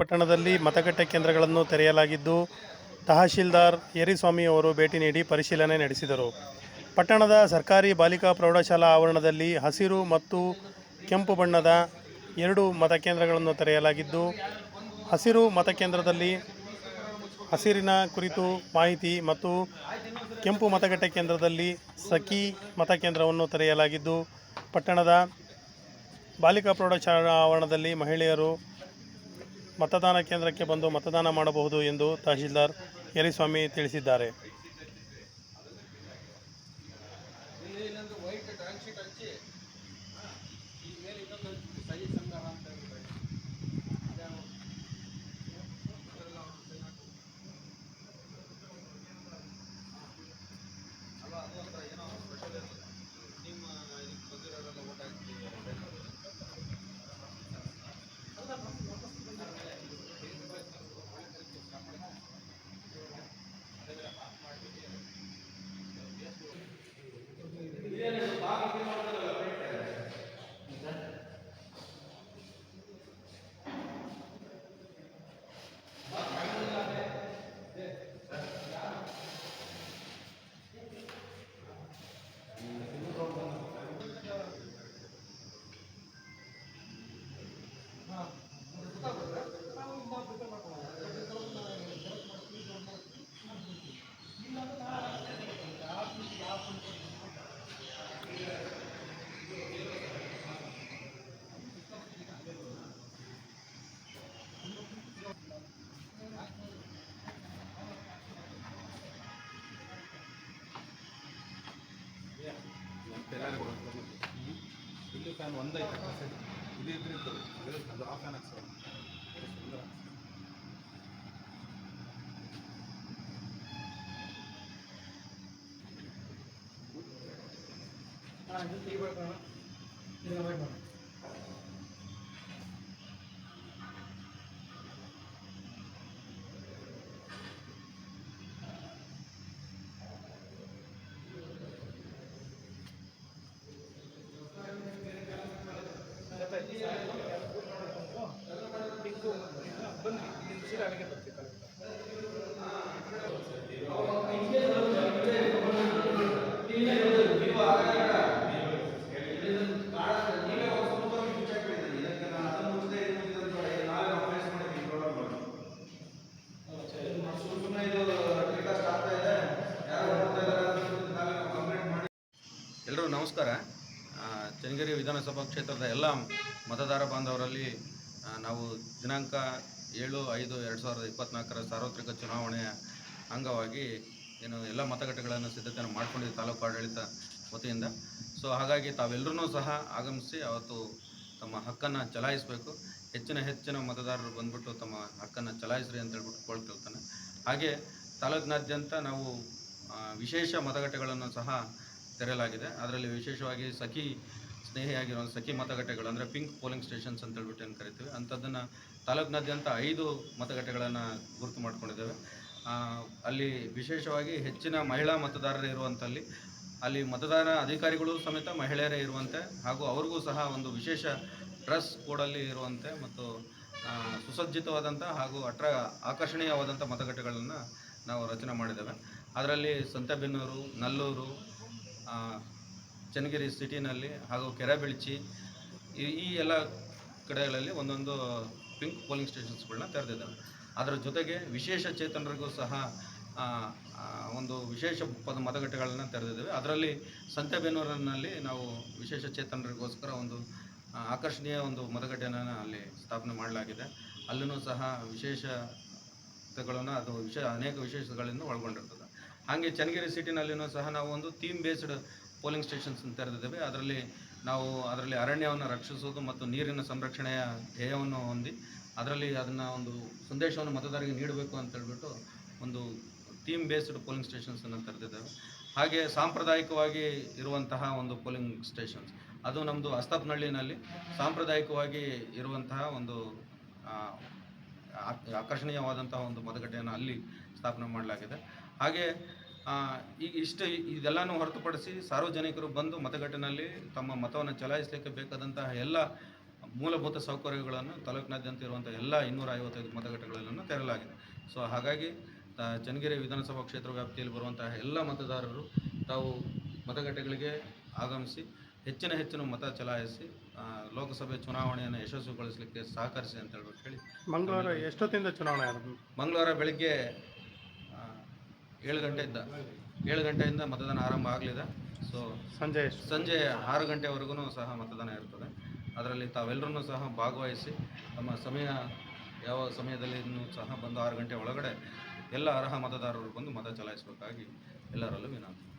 ಪಟ್ಟಣದಲ್ಲಿ ಮತಗಟ್ಟೆ ಕೇಂದ್ರಗಳನ್ನು ತೆರೆಯಲಾಗಿದ್ದು, ತಹಶೀಲ್ದಾರ್ ಯರಿಸ್ವಾಮಿ ಅವರು ಭೇಟಿ ನೀಡಿ ಪರಿಶೀಲನೆ ನಡೆಸಿದರು. ಪಟ್ಟಣದ ಸರ್ಕಾರಿ ಬಾಲಿಕಾ ಪ್ರೌಢಶಾಲಾ ಆವರಣದಲ್ಲಿ ಹಸಿರು ಮತ್ತು ಕೆಂಪು ಬಣ್ಣದ ಎರಡು ಮತಕೇಂದ್ರಗಳನ್ನು ತೆರೆಯಲಾಗಿದ್ದು, ಹಸಿರು ಮತಕೇಂದ್ರದಲ್ಲಿ ಹಸಿರಿನ ಕುರಿತು ಮಾಹಿತಿ ಮತ್ತು ಕೆಂಪು ಮತಗಟ್ಟೆ ಕೇಂದ್ರದಲ್ಲಿ ಸಖಿ ಮತಕೇಂದ್ರವನ್ನು ತೆರೆಯಲಾಗಿದ್ದು, ಪಟ್ಟಣದ ಬಾಲಿಕಾ ಪ್ರೌಢಶಾಲಾ ಆವರಣದಲ್ಲಿ ಮಹಿಳೆಯರು ಮತದಾನ ಕೇಂದ್ರಕ್ಕೆ ಬಂದು ಮತದಾನ ಮಾಡಬಹುದು ಎಂದು ತಹಶೀಲ್ದಾರ್ ಯರಿಸ್ವಾಮಿ ತಿಳಿಸಿದ್ದಾರೆ. ಫ್ಯಾನ್ ಒಂದೈತೆ ಇದು ಇದ್ರೆ ಇದ್ದು ಅದು ಆ ಫ್ಯಾನ್ ಎಲ್ಲರೂ ನಮಸ್ಕಾರ. ಚನ್ನಗಿರಿ ವಿಧಾನಸಭಾ ಕ್ಷೇತ್ರದ ಎಲ್ಲ ಮತದಾರ ಬಾಂಧವರಲ್ಲಿ ನಾವು ದಿನಾಂಕ ಏಳು, ಐದು, ಎರಡು ಸಾವಿರದ ಇಪ್ಪತ್ತ್ನಾಲ್ಕರ ಸಾರ್ವತ್ರಿಕ ಚುನಾವಣೆಯ ಅಂಗವಾಗಿ ಏನು ಎಲ್ಲ ಮತಗಟ್ಟೆಗಳನ್ನು ಸಿದ್ಧತೆಯನ್ನು ಮಾಡ್ಕೊಂಡಿದ್ದೀವಿ ತಾಲೂಕು ಆಡಳಿತ ವತಿಯಿಂದ. ಸೊ ಹಾಗಾಗಿ ತಾವೆಲ್ಲರೂ ಸಹ ಆಗಮಿಸಿ ಅವತ್ತು ತಮ್ಮ ಹಕ್ಕನ್ನು ಚಲಾಯಿಸಬೇಕು. ಹೆಚ್ಚಿನ ಹೆಚ್ಚಿನ ಮತದಾರರು ಬಂದ್ಬಿಟ್ಟು ತಮ್ಮ ಹಕ್ಕನ್ನು ಚಲಾಯಿಸ್ರಿ ಅಂತ ಹೇಳ್ಬಿಟ್ಟು ಕೊಳ್ತಿರ್ತಾನೆ ಹಾಗೆ ತಾಲೂಕಿನಾದ್ಯಂತ ನಾವು ವಿಶೇಷ ಮತಗಟ್ಟೆಗಳನ್ನು ಸಹ ತೆರೆಯಲಾಗಿದೆ. ಅದರಲ್ಲಿ ವಿಶೇಷವಾಗಿ ಸಖಿ ಸ್ನೇಹಿಯಾಗಿರೋ ಸಖಿ ಮತಗಟ್ಟೆಗಳು, ಅಂದರೆ ಪಿಂಕ್ ಪೋಲಿಂಗ್ ಸ್ಟೇಷನ್ಸ್ ಅಂತ ಹೇಳ್ಬಿಟ್ಟು ಏನು ಕರಿತೀವಿ, ಅಂಥದ್ದನ್ನು ತಾಲೂಕಿನಾದ್ಯಂತ ಐದು ಮತಗಟ್ಟೆಗಳನ್ನು ಗುರುತು ಮಾಡ್ಕೊಂಡಿದ್ದೇವೆ. ಅಲ್ಲಿ ವಿಶೇಷವಾಗಿ ಹೆಚ್ಚಿನ ಮಹಿಳಾ ಮತದಾರರು ಇರುವಂಥಲ್ಲಿ ಅಲ್ಲಿ ಮತದಾರ ಅಧಿಕಾರಿಗಳು ಸಮೇತ ಮಹಿಳೆಯರೇ ಇರುವಂತೆ, ಹಾಗೂ ಅವ್ರಿಗೂ ಸಹ ಒಂದು ವಿಶೇಷ ಡ್ರೆಸ್ ಕೋಡಲ್ಲಿ ಇರುವಂತೆ, ಮತ್ತು ಸುಸಜ್ಜಿತವಾದಂಥ ಹಾಗೂ ಅಟ್ರ ಆಕರ್ಷಣೀಯವಾದಂಥ ಮತಗಟ್ಟೆಗಳನ್ನು ನಾವು ರಚನೆ ಮಾಡಿದ್ದೇವೆ. ಅದರಲ್ಲಿ ಸಂತೆಬೆನ್ನೂರು, ನಲ್ಲೂರು ಚನ್ನಗಿರಿ ಸಿಟಿನಲ್ಲಿ ಹಾಗೂ ಕೆರೆಬೆಳ್ಚಿ, ಈ ಎಲ್ಲ ಕಡೆಗಳಲ್ಲಿ ಒಂದೊಂದು ಪಿಂಕ್ ಪೋಲಿಂಗ್ ಸ್ಟೇಷನ್ಸ್ಗಳನ್ನ ತೆರೆದಿದ್ದಾವೆ. ಅದರ ಜೊತೆಗೆ ವಿಶೇಷ ಚೇತನರಿಗೂ ಸಹ ಒಂದು ವಿಶೇಷ ಪದ ಮತಗಟ್ಟೆಗಳನ್ನು ತೆರೆದಿದ್ದೇವೆ. ಅದರಲ್ಲಿ ಸಂತೆಬೆನ್ನೂರಿನಲ್ಲಿ ನಾವು ವಿಶೇಷ ಚೇತನರಿಗೋಸ್ಕರ ಒಂದು ಆಕರ್ಷಣೀಯ ಒಂದು ಮತಗಟ್ಟೆಯನ್ನು ಅಲ್ಲಿ ಸ್ಥಾಪನೆ ಮಾಡಲಾಗಿದೆ. ಅಲ್ಲೂ ಸಹ ವಿಶೇಷತೆಗಳನ್ನು ಅದು ವಿಶೇಷ ಅನೇಕ ವಿಶೇಷಗಳನ್ನು ಒಳಗೊಂಡಿರ್ತದೆ. ಹಾಗೆ ಚನ್ನಗಿರಿ ಸಿಟಿನಲ್ಲಿಯೂ ಸಹ ನಾವು ಒಂದು ಥೀಮ್ ಬೇಸ್ಡ್ ಪೋಲಿಂಗ್ ಸ್ಟೇಷನ್ಸ್ ತೆರೆದಿದ್ದೇವೆ ಅದರಲ್ಲಿ ನಾವು ಅದರಲ್ಲಿ ಅರಣ್ಯವನ್ನು ರಕ್ಷಿಸೋದು ಮತ್ತು ನೀರಿನ ಸಂರಕ್ಷಣೆಯ ಧ್ಯೇಯವನ್ನು ಹೊಂದಿ ಅದರಲ್ಲಿ ಅದನ್ನು ಒಂದು ಸಂದೇಶವನ್ನು ಮತದಾರರಿಗೆ ನೀಡಬೇಕು ಅಂತ ಹೇಳ್ಬಿಟ್ಟು ಒಂದು ಥೀಮ್ ಬೇಸ್ಡ್ ಪೋಲಿಂಗ್ ಸ್ಟೇಷನ್ಸನ್ನು ತೆರೆದಿದ್ದೇವೆ. ಹಾಗೆ ಸಾಂಪ್ರದಾಯಿಕವಾಗಿ ಇರುವಂತಹ ಒಂದು ಪೋಲಿಂಗ್ ಸ್ಟೇಷನ್ಸ್. ಅದು ನಮ್ಮದು ಅಸ್ತಪ್ನಹಳ್ಳಿನಲ್ಲಿ ಸಾಂಪ್ರದಾಯಿಕವಾಗಿ ಇರುವಂತಹ ಒಂದು ಆಕರ್ಷಣೀಯವಾದಂತಹ ಒಂದು ಮತಗಟ್ಟೆಯನ್ನು ಅಲ್ಲಿ ಸ್ಥಾಪನೆ ಮಾಡಲಾಗಿದೆ. ಹಾಗೆ ಈಗ ಇಷ್ಟು ಇದೆಲ್ಲನೂ ಹೊರತುಪಡಿಸಿ ಸಾರ್ವಜನಿಕರು ಬಂದು ಮತಗಟ್ಟೆನಲ್ಲಿ ತಮ್ಮ ಮತವನ್ನು ಚಲಾಯಿಸಲಿಕ್ಕೆ ಬೇಕಾದಂತಹ ಎಲ್ಲ ಮೂಲಭೂತ ಸೌಕರ್ಯಗಳನ್ನು ತಾಲೂಕಿನಾದ್ಯಂತ ಇರುವಂಥ ಎಲ್ಲ ಇನ್ನೂರ ಐವತ್ತೈದು ಮತಗಟ್ಟೆಗಳನ್ನು ತೆರಲಾಗಿದೆ. ಸೊ ಹಾಗಾಗಿ ಚನ್ನಗಿರಿ ವಿಧಾನಸಭಾ ಕ್ಷೇತ್ರ ವ್ಯಾಪ್ತಿಯಲ್ಲಿ ಬರುವಂತಹ ಎಲ್ಲ ಮತದಾರರು ತಾವು ಮತಗಟ್ಟೆಗಳಿಗೆ ಆಗಮಿಸಿ ಹೆಚ್ಚಿನ ಹೆಚ್ಚಿನ ಮತ ಚಲಾಯಿಸಿ ಲೋಕಸಭೆ ಚುನಾವಣೆಯನ್ನು ಯಶಸ್ವಿಗೊಳಿಸಲಿಕ್ಕೆ ಸಹಕರಿಸಿ ಅಂತ ಹೇಳ್ಬಿಟ್ಟು ಹೇಳಿ. ಮಂಗಳವಾರ ಎಷ್ಟೊತ್ತಿಂದ ಚುನಾವಣೆ ಮಂಗಳವಾರ ಬೆಳಿಗ್ಗೆ ಏಳು ಗಂಟೆಯಿಂದ ಏಳು ಗಂಟೆಯಿಂದ ಮತದಾನ ಆರಂಭ ಆಗಲಿದೆ. ಸೊ ಸಂಜೆ ಸಂಜೆ ಆರು ಗಂಟೆವರೆಗೂ ಸಹ ಮತದಾನ ಇರ್ತದೆ. ಅದರಲ್ಲಿ ತಾವೆಲ್ಲರೂ ಸಹ ಭಾಗವಹಿಸಿ ತಮ್ಮ ಸಮಯ ಯಾವ ಸಮಯದಲ್ಲಿ ಸಹ ಬಂದು ಆರು ಗಂಟೆ ಒಳಗಡೆ ಎಲ್ಲ ಅರ್ಹ ಮತದಾರರು ಬಂದು ಮತ ಚಲಾಯಿಸಬೇಕಾಗಿ ಎಲ್ಲರಲ್ಲೂ ವಿನಂತಿ.